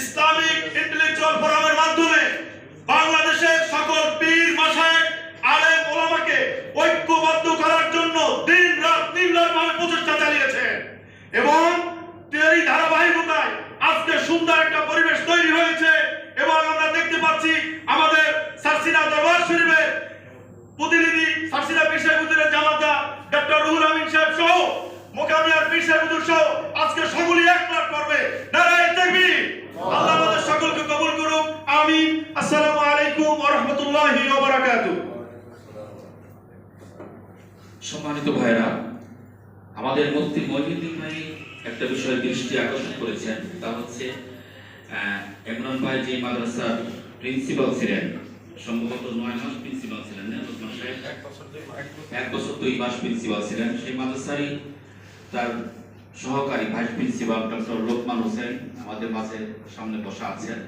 Islamic intellectual ফোরামের মাধ্যমে বাংলাদেশের সকল পীর মাসায়েক আলেম, ওলামাকে ঐক্যবদ্ধ করার জন্য দিন রাত নির্লয়ভাবে প্রচেষ্টা চালিয়েছে এবং এই ধারাবাহিকতায় আজকে সুন্দর একটা পরিবেশ তৈরি হয়েছে এবং আমরা দেখতে পাচ্ছি আমাদের সারসিনা দরবার শরীফের প্রতিনিধি সারসিনা রাহমাতুল্লাহি ওয়া বারাকাতুহু সম্মানিত ভাইরা আমাদের মুফতি মহিউদ্দিন ভাই একটা বিষয়ে দৃষ্টি আকর্ষণ করেছেন তা হচ্ছে ভাই যে মাদ্রাসার প্রিন্সিপাল ছিলেন সম্ভবত নয় মাস প্রিন্সিপাল ছিলেন না লোকমান সাহেব? এক বছর দুই মাস প্রিন্সিপাল ছিলেন। সেই মাদ্রাসারই তার সহকারী vice principal doctor Lokman Hossain আমাদের মাঝে সামনে বসা আছেন।